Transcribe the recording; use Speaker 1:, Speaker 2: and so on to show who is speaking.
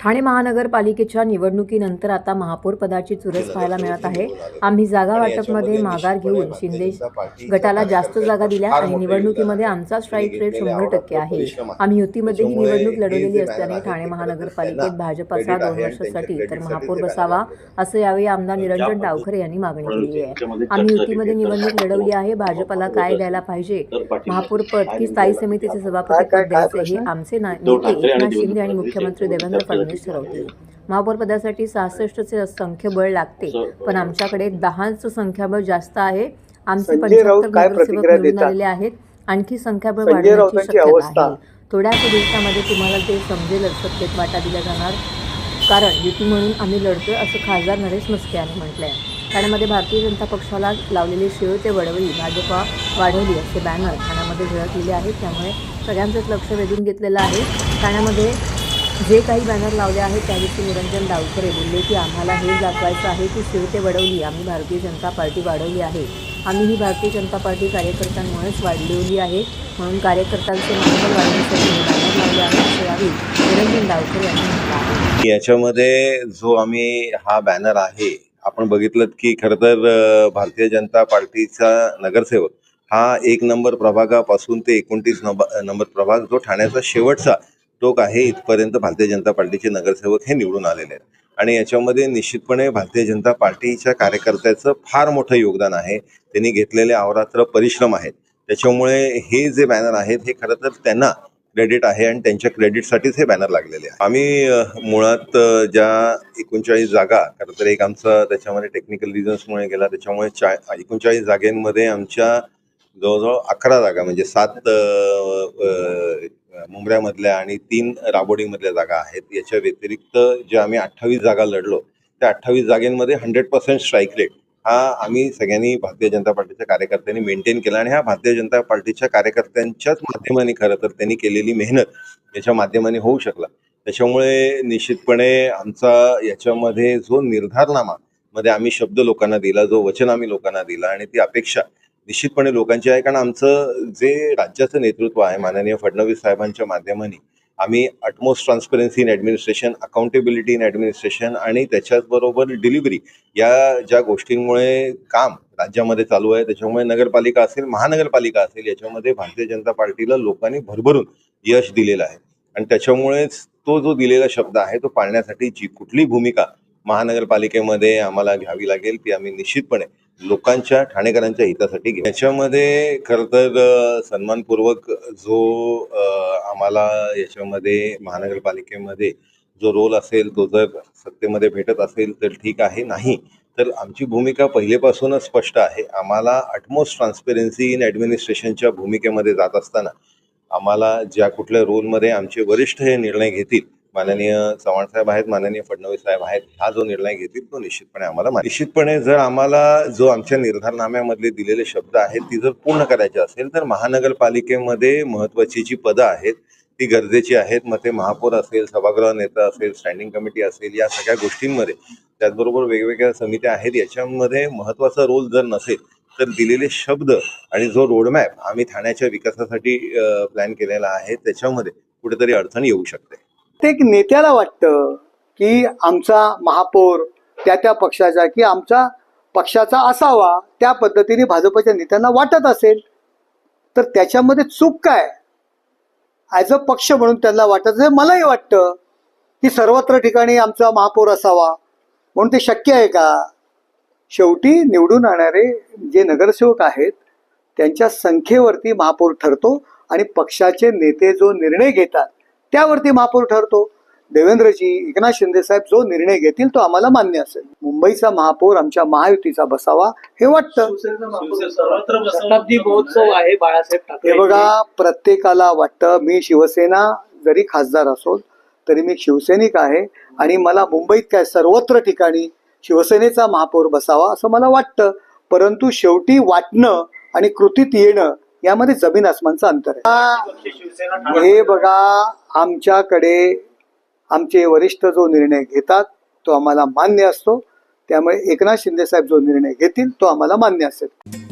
Speaker 1: ठाणे महानगरपालिकेच्या निवडणुकीनंतर आता महापौर पदाची चुरस पाहायला मिळत आहे. आम्ही जागा वाटपमध्ये माघार घेऊन शिंदे गटाला जास्त जागा दिल्या आणि निवडणुकीमध्ये आमचा स्ट्राईक रेट शंभर टक्के आहे. आम्ही युतीमध्ये ही निवडणूक लढवलेली असल्याने ठाणे महानगरपालिकेत भाजपचा दोन वर्षासाठी तर महापौर बसावा असं यावेळी आमदार निरंजन डावखरे यांनी मागणी केली आहे. आम्ही युतीमध्ये निवडणूक लढवली आहे. भाजपला काय द्यायला पाहिजे? महापौर पद की स्थायी समितीचे सभापती पद द्यायचे हे आमचे नेते एकनाथ शिंदे आणि मुख्यमंत्री देवेंद्र फडणवीस ठरवतील महापौर पदासाठी सहासष्टचे संख्याबळ लागते पण आमच्याकडे दहाचं संख्याबळ जास्त आहे. आमचे पंच्याहत्तर नगरसेवक
Speaker 2: प्रतिक्रिया
Speaker 1: निवडून? आलेले आहेत. आणखी संख्याबळ वाढण्याची शक्यता. आहे. थोड्याच दिवसामध्ये तुम्हाला ते समजेलच सत्तेत वाटा दिला जाणार. कारण युती म्हणून आम्ही लढतोय असं खासदार नरेश म्हस्के यांनी म्हटलं आहे ठाण्यामध्ये भारतीय जनता पक्षाला लावलेले शिळ ते वडवळी भाजपा वाढवली असे बॅनर ठाण्यामध्ये झळकलेले आहेत. त्यामुळे सगळ्यांचंच लक्ष वेधून घेतलेलं आहे. ठाण्यामध्ये जे काही बॅनर लावले आहेत त्याविषयी निरंजन डावकरे बोलले की आम्हाला हे दाखवायचं आहे की शिव ते वडवली आम्ही भारतीय जनता पार्टी वाढवली आहे. आम्ही ही भारतीय जनता पार्टी कार्यकर्त्यांमुळेच वाढलेली आहे. म्हणून कार्यकर्त्यांचे मनोबल वाढवण्यासाठी बॅनर लावले आहे असं यावेळी निरंजन डावखरे यांनी म्हटलं आहे.
Speaker 3: याच्यामध्ये जो आम्ही हा बॅनर आहे आपण बघितलं की खरं तर भारतीय जनता पार्टीचा नगरसेवक हा एक नंबर प्रभागापासून ते एकोणतीस नंबर प्रभाग जो ठाण्याचा शेवटचा टोक आहे इथपर्यंत भारतीय जनता पार्टीचे नगरसेवक हे निवडून आलेले आहेत. आणि याच्यामध्ये निश्चितपणे भारतीय जनता पार्टीच्या कार्यकर्त्याचं फार मोठं योगदान आहे. त्यांनी घेतलेले अवरात्र परिश्रम आहेत. त्याच्यामुळे हे जे बॅनर आहेत हे खरं तर त्यांना क्रेडिट आहे आणि त्यांच्या क्रेडिटसाठीच हे बॅनर लागलेले आहे आम्ही मुळात ज्या एकोणचाळीस जागा खरं तर एक आमचा त्याच्यामध्ये टेक्निकल रिझन्समुळे गेला त्याच्यामुळे चा एकोणचाळीस जागेमध्ये आमच्या जवळजवळ अकरा जागा म्हणजे सात मुंबऱ्यामधल्या आणि तीन राबोडीमधल्या जागा आहेत. याच्या व्यतिरिक्त जे आम्ही अठ्ठावीस जागा लढलो त्या अठ्ठावीस जागेमध्ये हंड्रेड पर्सेंट स्ट्राईक रेट हा आम्ही सगळ्यांनी भारतीय जनता पार्टीच्या कार्यकर्त्यांनी मेंटेन केला आणि हा भारतीय जनता पार्टीच्या कार्यकर्त्यांच्याच माध्यमाने खरं तर त्यांनी केलेली मेहनत याच्या माध्यमाने होऊ शकला. त्याच्यामुळे निश्चितपणे आमचा याच्यामध्ये जो निर्धारनामा मध्ये आम्ही शब्द लोकांना दिला जो वचन आम्ही लोकांना दिला आणि ती अपेक्षा निश्चितपणे लोकांची आहे कारण आमचं जे राज्याचं नेतृत्व आहे माननीय फडणवीस साहेबांच्या माध्यमाने आम्ही utmost transparency in administration accountability in administration आणि त्याच्याचबरोबर डिलिव्हरी या ज्या गोष्टींमुळे काम राज्यामध्ये चालू आहे त्याच्यामुळे नगरपालिका असेल महानगरपालिका असेल याच्यामध्ये भारतीय जनता पार्टीला लोकांनी भरभरून यश दिलेलं आहे. आणि त्याच्यामुळेच तो जो दिलेला शब्द आहे तो पाळण्यासाठी जी कुठली भूमिका महानगरपालिकेमध्ये आम्हाला घ्यावी लागेल ती आम्ही निश्चितपणे लोकांच्या ठाणेकरांच्या हितासाठी घेऊ याच्यामध्ये खरं तर सन्मानपूर्वक जो आम्हाला याच्यामध्ये महानगरपालिकेमध्ये जो रोल असेल तो जर सत्तेमध्ये भेटत असेल तर ठीक आहे. नाही तर आमची भूमिका पहिलेपासूनच स्पष्ट आहे. आम्हाला अटमोस्ट ट्रान्सपेरन्सी इन ॲडमिनिस्ट्रेशनच्या भूमिकेमध्ये जात असताना आम्हाला ज्या कुठल्या रोलमध्ये आमचे वरिष्ठ हे निर्णय घेतील माननीय चव्हाण साहेब आहेत माननीय फडणवीस साहेब आहेत हा जो निर्णय घेतील तो निश्चितपणे आम्हाला निश्चितपणे जर आम्हाला जो आमच्या निर्धारनाम्यामधले दिलेले शब्द आहेत ती जर पूर्ण करायचे असेल तर महानगरपालिकेमध्ये महत्वाची जी पदं आहेत ती गरजेची आहेत. मग ते महापौर असेल सभागृह नेता असेल स्टँडिंग कमिटी असेल या सगळ्या गोष्टींमध्ये त्याचबरोबर वेगवेगळ्या समित्या आहेत याच्यामध्ये महत्त्वाचा रोल जर नसेल तर दिलेले शब्द आणि जो रोडमॅप आम्ही ठाण्याच्या विकासासाठी प्लॅन केलेला आहे त्याच्यामध्ये कुठेतरी अडचण येऊ शकते.
Speaker 2: प्रत्येक नेत्याला वाटतं की आमचा महापौर त्या त्या पक्षाचा की आमचा पक्षाचा असावा त्या पद्धतीने भाजपच्या नेत्यांना वाटत असेल तर त्याच्यामध्ये चूक काय? ॲज अ पक्ष म्हणून त्यांना वाटत असेल. मलाही वाटतं की सर्वत्र ठिकाणी आमचा महापौर असावा म्हणून ते शक्य आहे का? शेवटी निवडून आणणारे जे नगरसेवक आहेत त्यांच्या संख्येवरती महापौर ठरतो आणि पक्षाचे नेते जो निर्णय घेतात त्यावरती महापौर ठरतो. देवेंद्रजी एकनाथ शिंदे साहेब जो निर्णय घेतील तो आम्हाला मान्य असेल. मुंबईचा महापौर आमच्या महायुतीचा बसावा हे वाटतं.
Speaker 4: शताब्दी महोत्सव आहे बाळासाहेब ठाकरे.
Speaker 2: हे बघा प्रत्येकाला वाटतं मी शिवसेना जरी खासदार असो तरी मी शिवसैनिक आहे आणि मला मुंबईत काय सर्वत्र ठिकाणी शिवसेनेचा महापौर बसावा असं मला वाटतं. परंतु शेवटी वाटणं आणि कृतीत येणं यामध्ये जमीन आसमानचं अंतर आहे. हे. बघा आमच्याकडे आमचे वरिष्ठ जो निर्णय घेतात तो आम्हाला मान्य असतो. त्यामुळे एकनाथ शिंदे साहेब जो निर्णय घेतील तो आम्हाला मान्य असेल.